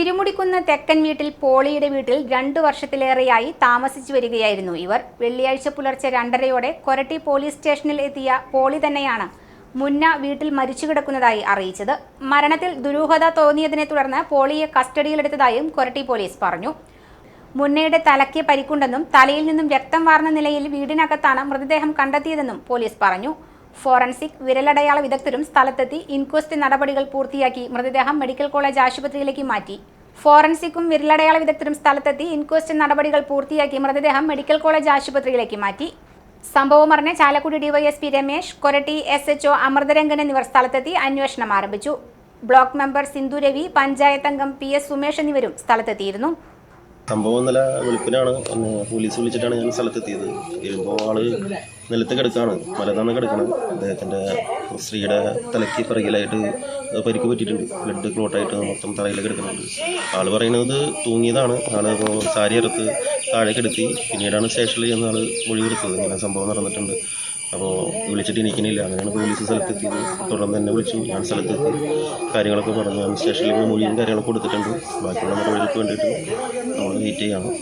തിരുമുടിക്കുന്ന് തെക്കൻ വീട്ടിൽ പോളിയുടെ വീട്ടിൽ രണ്ടു വർഷത്തിലേറെയായി താമസിച്ചു വരികയായിരുന്നു ഇവർ. വെള്ളിയാഴ്ച പുലർച്ചെ രണ്ടരയോടെ കൊരട്ടി പോലീസ് സ്റ്റേഷനിൽ എത്തിയ പോളി തന്നെയാണ് മുന്ന വീട്ടിൽ മരിച്ചു കിടക്കുന്നതായി അറിയിച്ചത്. മരണത്തിൽ ദുരൂഹത തോന്നിയതിനെ തുടർന്ന് പോളിയെ കസ്റ്റഡിയിലെടുത്തതായും കൊരട്ടി പോലീസ് പറഞ്ഞു. മുന്നയുടെ തലയ്ക്ക് പരിക്കുണ്ടെന്നും തലയിൽ നിന്നും രക്തം വാർന്ന നിലയിൽ വീടിനകത്താണ് മൃതദേഹം കണ്ടെത്തിയതെന്നും പോലീസ് പറഞ്ഞു. ഫോറൻസിക് വിരലടയാള വിദഗ്ധരും സ്ഥലത്തെത്തി ഇൻക്വസ്റ്റ് നടപടികൾ പൂർത്തിയാക്കി മൃതദേഹം മെഡിക്കൽ കോളേജ് ആശുപത്രിയിലേക്ക് മാറ്റി. ഫോറൻസിക്കും വിരലടയാള വിദഗ്ധരും സ്ഥലത്തെത്തി ഇൻക്വസ്റ്റ് നടപടികൾ പൂർത്തിയാക്കി മൃതദേഹം മെഡിക്കൽ കോളേജ് ആശുപത്രിയിലേക്ക് മാറ്റി. സംഭവം അറിഞ്ഞ Chalakudy DYSP Ramesh Koratty S HO Amritharangan എന്നിവർ സ്ഥലത്തെത്തി അന്വേഷണം ആരംഭിച്ചു. ബ്ലോക്ക് മെമ്പർ സിന്ധു രവി പഞ്ചായത്ത് അംഗം പി എസ് സുമേഷ് എന്നിവരും സ്ഥലത്തെത്തിയിരുന്നു. സംഭവം ഇന്നലെ വെളുപ്പിനാണ്. പോലീസ് വിളിച്ചിട്ടാണ് ഞാൻ സ്ഥലത്തെത്തിയത്. വരുമ്പോൾ ആൾ നിലത്ത് കിടക്കാണ്. മലതാണ് കിടക്കുന്നത് അദ്ദേഹത്തിന്റെ സ്ത്രീയുടെ തലയ്ക്ക് പിറകിലായിട്ട് പരിക്ക് പറ്റിയിട്ടുണ്ട്. ബ്ലഡ് ക്ലോട്ടായിട്ട് മൊത്തം തലയിൽ കിടക്കുന്നുണ്ട്. ആൾ പറയുന്നത് തൂങ്ങിയതാണ്. ആൾ ഇപ്പോൾ സാരി എടുത്ത് താഴേക്കെടുത്തി. കിടത്തി പിന്നീടാണ് സ്റ്റേഷനിൽ ചെന്ന് ആൾ മൊഴി കൊടുത്തത് ഇങ്ങനെ സംഭവം നടന്നിട്ടുണ്ട്. അപ്പോൾ വിളിച്ചിട്ട് ഇരിക്കണില്ല. അങ്ങനെയാണ് പോലീസ് സ്ഥലത്തെത്തിയത്. തുടർന്ന് തന്നെ വിളിച്ചു. ഞാൻ സ്ഥലത്തെത്തി. കാര്യങ്ങളൊക്കെ പറഞ്ഞു. ഞാൻ സ്റ്റേഷനിൽ പോയി മൊഴിയും കാര്യങ്ങളൊക്കെ കൊടുത്തിട്ടുണ്ട്. ബാക്കിയുള്ള നടപടികൾക്ക് വേണ്ടിയിട്ട് നമ്മൾ വെയിറ്റ് ചെയ്യാണ്.